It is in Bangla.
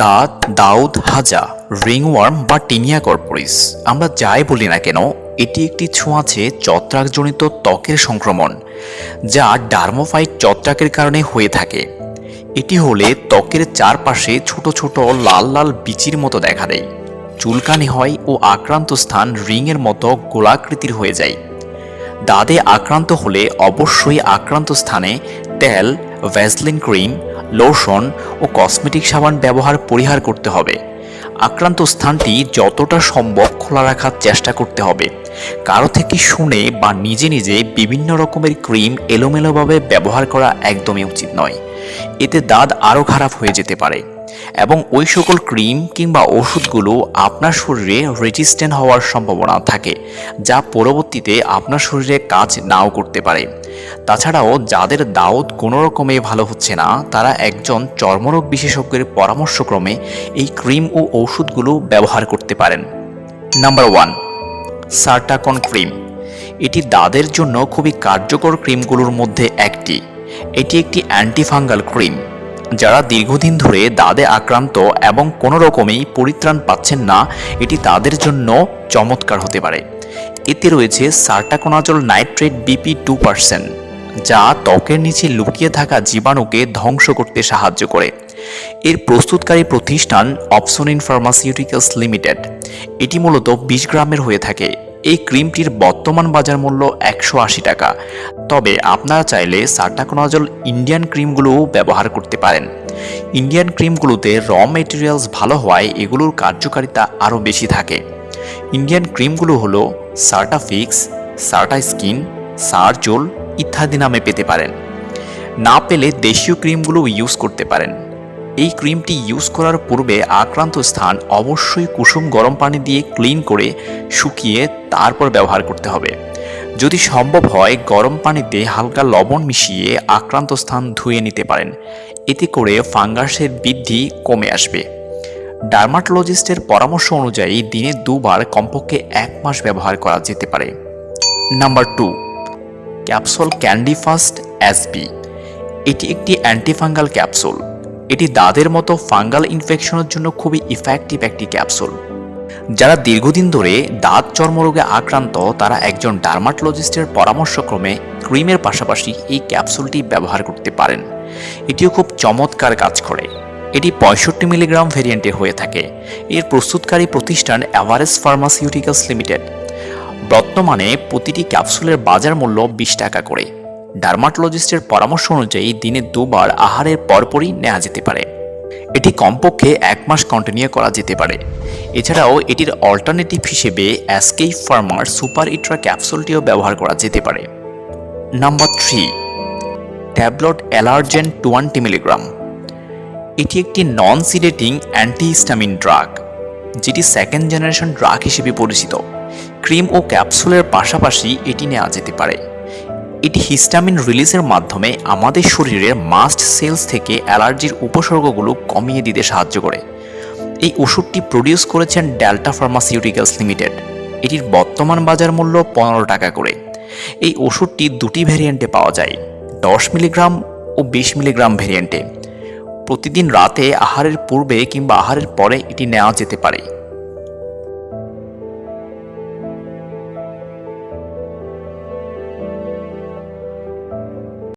দাঁত দাউদ হাজা, রিংওয়ার্ম বা টিনিয়া কর্পোরিস। আমরা যাই বলি না কেন, এটি একটি ছোঁয়াচে ছত্রাকজনিত ত্বকের সংক্রমণ, যা ডার্মোফাইট ছত্রাকের কারণে হয়ে থাকে। এটি হলে ত্বকের চারপাশে ছোট ছোট লাল লাল বিচির মতো দেখা দেয়। চুলকানি হয় ও আক্রান্ত স্থান রিংয়ের মতো গোলাকৃতির হয়ে যায়। দাঁতে আক্রান্ত হলে অবশ্যই আক্রান্ত স্থানে তেল ভ্যাসলিন ক্রিম, লোশন ও কসমেটিক সাবান ব্যবহার পরিহার করতে হবে। আক্রান্ত স্থানটি যতটা সম্ভব খোলা রাখার চেষ্টা করতে হবে। কারও থেকে শুনে বা নিজে নিজে বিভিন্ন রকমের ক্রিম এলোমেলোভাবে ব্যবহার করা একদমই উচিত নয়। এতে দাঁত আরও খারাপ হয়ে যেতে পারে এবং ওই সকল ক্রিম কিংবা ওষুধগুলো আপনার শরীরে রেজিস্ট্যান্ট হওয়ার সম্ভাবনা থাকে, যা পরবর্তীতে আপনার শরীরে কাজ নাও করতে পারে। তাছাড়াও যাদের দাউদ কোনো রকমে ভালো হচ্ছে না, তারা একজন চর্মরোগ বিশেষজ্ঞের পরামর্শক্রমে এই ক্রিম ও ওষুধগুলো ব্যবহার করতে পারেন। Number one, Sertacon cream. এটি দাঁতের জন্য খুবই কার্যকর ক্রিমগুলোর মধ্যে একটি। এটি একটি অ্যান্টিফাঙ্গাল ক্রিম। যারা দীর্ঘদিন ধরে দাঁতে আক্রান্ত এবং কোনো রকমেই পরিত্রাণ পাচ্ছেন না, এটি তাদের জন্য চমৎকার হতে পারে। এতে রয়েছে sertaconazole nitrate BP two percent, যা ত্বকের নিচে লুকিয়ে থাকা জীবাণুকে ধ্বংস করতে সাহায্য করে। এর প্রস্তুতকারী প্রতিষ্ঠান অপসোনিন ফার্মাসিউটিক্যালস লিমিটেড, এটি মূলত বিশ গ্রামের হয়ে থাকে। এই ক্রিমটির বর্তমান বাজার মূল্য একশো আশি টাকা। তবে আপনারা চাইলে সার্টাকোনাজল ইন্ডিয়ান ক্রিমগুলোও ব্যবহার করতে পারেন। ইন্ডিয়ান ক্রিমগুলোতে র মেটেরিয়ালস ভালো হওয়ায় এগুলোর কার্যকারিতা আরও বেশি থাকে। ইন্ডিয়ান ক্রিমগুলো হলো সার্টাফিক্স সার্টা স্কিন সারজোল ইত্যাদি নামে পেতে পারেন। না পেলে দেশীয় ক্রিমগুলো ইউজ করতে পারেন। এই ক্রিমটি ইউজ করার পূর্বে আক্রান্ত স্থান অবশ্যই কুসুম গরম পানি দিয়ে ক্লিন করে শুকিয়ে তারপর ব্যবহার করতে হবে। যদি সম্ভব হয়, গরম পানিতে হালকা লবণ মিশিয়ে আক্রান্ত স্থান ধুয়ে নিতে পারেন। এতে করে ফাঙ্গাসের বৃদ্ধি কমে আসবে। ডার্মাটোলজিস্টের পরামর্শ অনুযায়ী দিনে দুবার কমপক্ষে এক মাস ব্যবহার করা যেতে পারে। Number two, capsule candy fast অ্যাসবি এটি একটি অ্যান্টিফাঙ্গাল ক্যাপসুল। এটি দাঁতের মতো ফাঙ্গাল ইনফেকশনের জন্য খুবই ইফেক্টিভ একটি ক্যাপসুল। যারা দীর্ঘদিন ধরে দাঁত চর্মরোগে আক্রান্ত, তারা একজন ডার্মাটোলজিস্টের পরামর্শক্রমে ক্রিমের পাশাপাশি এই ক্যাপসুলটি ব্যবহার করতে পারেন। এটিও খুব চমৎকার কাজ করে। এটি পঁয়ষট্টি মিলিগ্রাম ভেরিয়েন্টে হয়ে থাকে। এর প্রস্তুতকারী প্রতিষ্ঠান অ্যাভারেজ ফার্মাসিউটিক্যালস লিমিটেড। বর্তমানে প্রতিটি ক্যাপসুলের বাজার মূল্য বিশ টাকা করে। ডার্মাটোলজিস্টের পরামর্শ অনুযায়ী দিনে দুবার আহারের পরপরই নেওয়া যেতে পারে। এটি কমপক্ষে এক মাস কন্টিনিউ করা যেতে পারে। এছাড়াও এটির অল্টারনেটিভ হিসেবে অ্যাসকেই ফার্মার সুপার ইট্রা ক্যাপসুলটিও ব্যবহার করা যেতে পারে। Number three tablet allergen twenty milligram. এটি একটি নন সিডেটিং অ্যান্টিহিস্টামিন ড্রাগ যেটি সেকেন্ড জেনারেশন ড্রাগ হিসেবে পরিচিত। ক্রিম ও ক্যাপসুলের পাশাপাশি এটি নেওয়া যেতে পারে। এটি হিস্টামিন রিলিজের মাধ্যমে আমাদের শরীরের মাস্ট সেলস থেকে অ্যালার্জির উপসর্গগুলো কমিয়ে দিতে সাহায্য করে। এই ওষুধটি প্রডিউস করেছেন ডেল্টা ফার্মাসিউটিক্যালস লিমিটেড। এটির বর্তমান বাজার মূল্য পনেরো টাকা করে। এই ওষুধটি দুটি ভ্যারিয়েন্টে পাওয়া যায়, দশ মিলিগ্রাম ও বিশ মিলিগ্রাম ভ্যারিয়েন্টে প্রতিদিন রাতে আহারের পূর্বে কিংবা আহারের পরে এটি নেওয়া যেতে পারে।